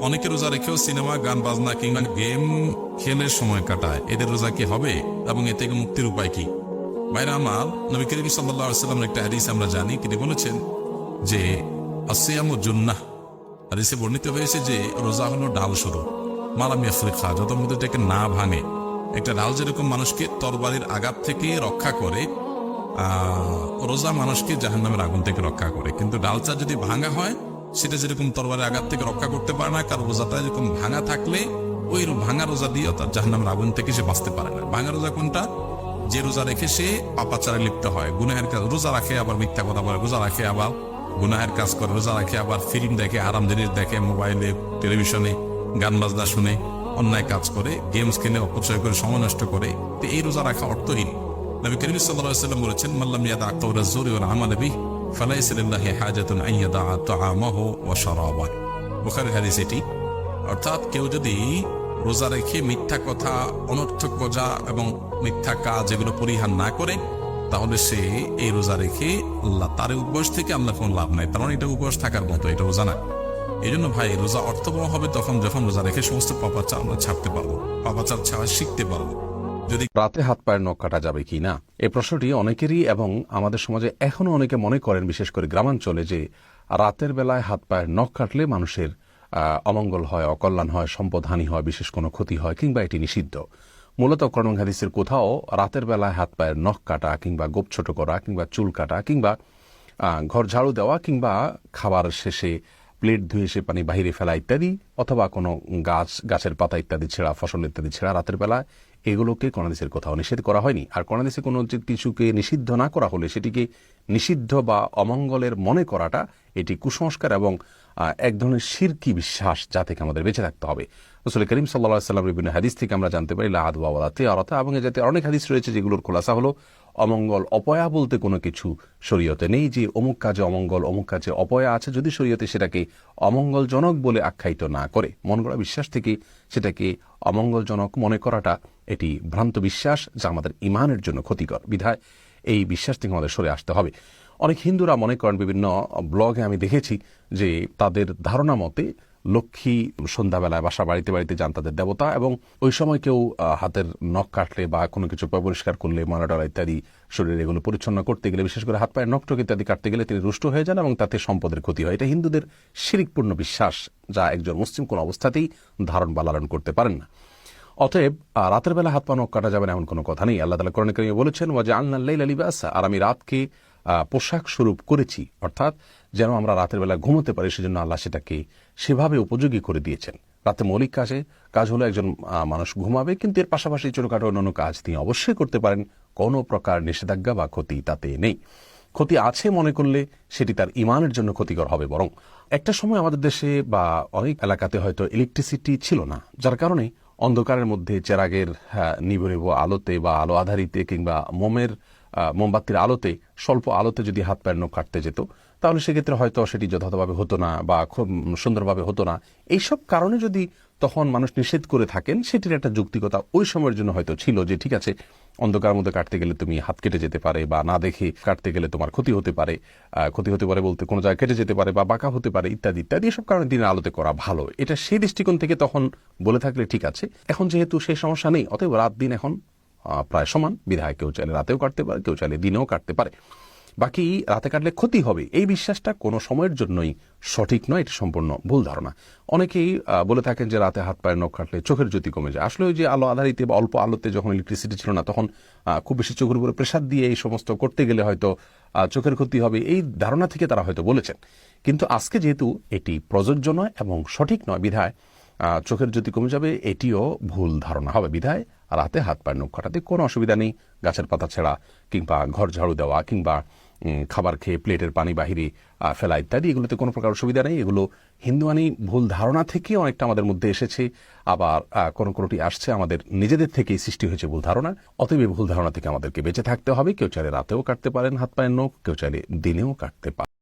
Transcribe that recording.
অনেকে রোজা রেখেও সিনেমা, গান, বাজনা কিংবা গেম খেলে সময় কাটায়। এদের রোজা কি হবে এবং এ থেকে মুক্তির উপায় কি? ভাইরা আমার, নবী করিম সাল্লাহ সাল্লামের একটা হাদিস আমরা জানি। তিনি বলেছেন যে আসিয়াম জুন্নাহ। হাদিসে বর্ণিত হয়েছে যে, রোজা হলো ডাল শুরু। মালাম আফ্রিকা যত মধ্যে থেকে না ভাঙে। একটা ডাল যেরকম মানুষকে তরবারির আঘাত থেকে রক্ষা করে রোজা মানুষকে জাহান্নামের আগুন থেকে রক্ষা করে। কিন্তু ডালচা যদি ভাঙা হয় সেটা যেরকম তরবারে আঘাত থেকে রক্ষা করতে পারে না কারণ রোজাটা এরকম ভাঙা থাকলে ওই ভাঙা রোজা দিয়েও তার জাহান্নামের আগুন থেকে সে বাঁচতে পারে না। ভাঙা রোজা কোনটা? যে রোজা রেখে সে পাপাচারে লিপ্ত হয়। গুনাহের কাজ রোজা রাখে আবার মিথ্যা কথা বলে, রোজা রাখে আবার গুনাহের কাজ করে, রোজা রাখে আবার ফিল্ম দেখে আরাম জিনিস দেখে, মোবাইলে, টেলিভিশনে, গান বাজনা শুনে, অন্যায় কাজ করে, গেমস খেলে অপচয় করে, সময় নষ্ট করে। তো এই রোজা রাখা অর্থহীন। নবী করিম সাল্লাল্লাহু সাল্লাম বলেছেন, মাল্লাম ইয়াদা ওয়াল আমাল বিহ। ফালাইসা হাজাতুন আন ইয়াদা তাআমাহু ওয়া শারাবাহ। বুখারীর হাদিস এটি। অর্থাৎ কেউ যদি রোজা রেখে মিথ্যা কথা, অনর্থক বোঝা এবং মিথ্যা কাজ এগুলো পরিহার না করে, তাহলে সে এই রোজা রেখে আল্লাহ তার উপবাস থেকে আল্লাহ কোনো লাভ নাই। মানে এটা উপবাস থাকার মতো, এটা রোজা না। এই জন্য ভাই, রোজা অর্থবহ হবে তখন যখন রোজা রেখে সমস্ত পাপাচার আমরা ছাড়তে পারব, পাপাচার ছাড়া শিখতে পারব। যদি রাতে হাত পায়ের নখ কাটা যাবে কি না? এই প্রশ্নটি অনেকেরই এবং আমাদের সমাজে এখনও অনেকে মনে করেন, বিশেষ করে গ্রামাঞ্চলে, যে রাতের বেলায় হাত পায়ের নখ কাটলে মানুষের অমঙ্গল হয়, অকল্যাণ হয় সম্পদহানি হয়, বিশেষ কোনো ক্ষতি হয়, কিংবা এটি নিষিদ্ধ। মূলত করণ হাদিসের কোথাও রাতের বেলায় হাত পায়ের নখ কাটা, কিংবা গোপ ছোট করা, কিংবা চুল কাটা, কিংবা ঘর ঝাড়ু দেওয়া, কিংবা খাবার শেষে প্লেট ধুয়ে সে পানি বাহিরে ফেলা ইত্যাদি, অথবা কোনো গাছ, গাছের পাতা ইত্যাদি ছেঁড়া, ফসল ইত্যাদি ছেঁড়া রাতের বেলায়, এগুলোকে কণাদেশের কোথাও নিষেধ করা হয়নি। আর কণাদেশে কোনো যে কিছুকে নিষিদ্ধ না করা হলে, সেটিকে নিষিদ্ধ বা অমঙ্গলের মনে করাটা এটি কুসংস্কার এবং এক ধরনের শিরকি বিশ্বাস যা থেকে আমাদের বেঁচে থাকতে হবে। রসুল করিম সাল্লাহ সাল্লাম বিভিন্ন হাদিস থেকে আমরা জানতে পারি লাহাদ বাওয়ালাতে আরতা এবং জাতীয় অনেক হাদিস রয়েছে যেগুলোর খোলাসা হলো অমঙ্গল, অপয়া বলতে কোনো কিছু শরীয়তে নেই যে অমুক কাজে অমঙ্গল, অমুক কাজে অপয়া আছে যদি শরীয়তে সেটাকে অমঙ্গলজনক বলে আখ্যায়িত না করে। মন গড়া বিশ্বাস থেকে সেটাকে অমঙ্গলজনক মনে করাটা এটি ভ্রান্ত বিশ্বাস যা আমাদের ইমানের জন্য ক্ষতিকর। বিধায় এই বিশ্বাস থেকে আমাদের সরে আসতে হবে। অনেক হিন্দুরা মনে করেন বিভিন্ন ব্লগে আমি দেখেছি যে তাদের ধারণা মতে লক্ষ্মী সন্ধ্যাবেলায় বাসা বাড়িতে বাড়িতে যান তাদের দেবতা এবং ওই সময় কেউ হাতের নখ কাটলে বা কোনো কিছু পরিষ্কার করলে ময়নাডলা ইত্যাদি শরীরে এগুলো পরিচ্ছন্ন করতে গেলে, বিশেষ করে হাত পায়ের নখটক ইত্যাদি কাটতে গেলে তিনি রুষ্ট হয়ে যান এবং তাতে সম্পদের ক্ষতি হয়। এটা হিন্দুদের শিরিকপূর্ণ বিশ্বাস, যা একজন মুসলিম কোন অবস্থাতেই ধারণ বা লালন করতে পারেন না। অতএব রাতের বেলা হাত পা নখ কাটা যাবে না এমন কোনো কথা নেই। আল্লাহ তালা করণে কারিমে বলেছেন ওয়াজে আল্লাহ আর আমি রাতকে পোশাক স্বরূপ করেছি অর্থাৎ যেন আমরা রাতের বেলা ঘুমোতে পারি সেজন্য আল্লাহ সেটাকে সেভাবে উপযোগী করে দিয়েছেন। রাতে মৌলিক কাজে কাজ হলো একজন মানুষ ঘুমাবে কিন্তু এর পাশাপাশি ছোটখাটো অন্যান্য কাজ তিনি অবশ্যই করতে পারেন কোনো প্রকার নিষেধাজ্ঞা বা ক্ষতি তাতে নেই। ক্ষতি আছে মনে করলে সেটি তার ইমানের জন্য ক্ষতিকর হবে বরং একটা সময় আমাদের দেশে বা অনেক এলাকাতে হয়তো ইলেকট্রিসিটি ছিল না যার কারণে অন্ধকারের মধ্যে চেরাগের হ্যাঁ, নিভু আলোতে বা আলো আধারিতে কিংবা মোমের মোমবাতির আলোতে, স্বল্প আলোতে যদি হাত পায়ের নখ কাটতে যেত, তাহলে সেক্ষেত্রে হয়তো সেটি যথাযথভাবে হতো না বা খুব সুন্দরভাবে হতো না। এইসব কারণে যদি তখন মানুষ নিষেধ করে থাকেন, সেটির একটা যুক্তিকতা ওই সময়ের জন্য হয়তো ছিল যে, ঠিক আছে, অন্ধকার মধ্যে কাটতে গেলে তুমি হাত কেটে যেতে পারে বা না দেখে কাটতে গেলে তোমার ক্ষতি হতে পারে ক্ষতি হতে পারে বলতে কোনো জায়গায় কেটে যেতে পারে বা বাঁকা হতে পারে, ইত্যাদি ইত্যাদি, এসব কারণে দিনের আলোতে করা ভালো। এটা সেই দৃষ্টিকোণ থেকে তখন বলে থাকলে ঠিক আছে। এখন যেহেতু সেই সমস্যা নেই, অতএব রাত দিন এখন প্রায় সমান। বিধায় কেউ চাইলে রাতেও কাটতে পারে, কেউ চাইলে দিনেও কাটতে পারে। বাকি রাতে কাটলে ক্ষতি হবে। এই বিশ্বাসটা কোনো সময়ের জন্যই সঠিক নয়, এটি সম্পূর্ণ ভুল ধারণা। অনেকেই বলে থাকেন যে রাতে হাত পায়ের নখ কাটলে চোখের জ্যোতি কমে যায়। আসলে ওই যে আলো আধারিতে বা অল্প আলোতে যখন ইলেকট্রিসিটি ছিল না, তখন খুব বেশি চোখের উপরে প্রেশার দিয়ে এই সমস্ত করতে গেলে হয়তো চোখের ক্ষতি হবে। এই ধারণা থেকে তারা হয়তো বলেছেন। কিন্তু আজকে যেহেতু এটি প্রযোজ্য নয় এবং সঠিক নয় বিধায় চোখের জ্যোতি কমে যাবে, এটিও ভুল ধারণা হবে বিধায়। রাতে হাত পায়ের নখ কাটাতে কোনো অসুবিধা নেই। গাছের পাতা ছেঁড়া কিংবা ঘর ঝাড়ু দেওয়া কিংবা খাবার খেয়ে প্লেটের পানি বাহিরে ফেলা ইত্যাদি, এগুলোতে কোনো প্রকার অসুবিধা নেই। এগুলো হিন্দুয়ানি ভুল ধারণা থেকে অনেকটা আমাদের মধ্যে এসেছে। আবার কোনো কোনোটি আসছে আমাদের নিজেদের থেকেই সৃষ্টি হয়েছে ভুল ধারণা। অতএব ভুল ধারণা থেকে আমাদেরকে বেঁচে থাকতে হবে। কেউ চাইলে রাতেও কাটতে পারেন হাত পায়ের নখ, কেউ চাইলে দিনেও কাটতে পারেন।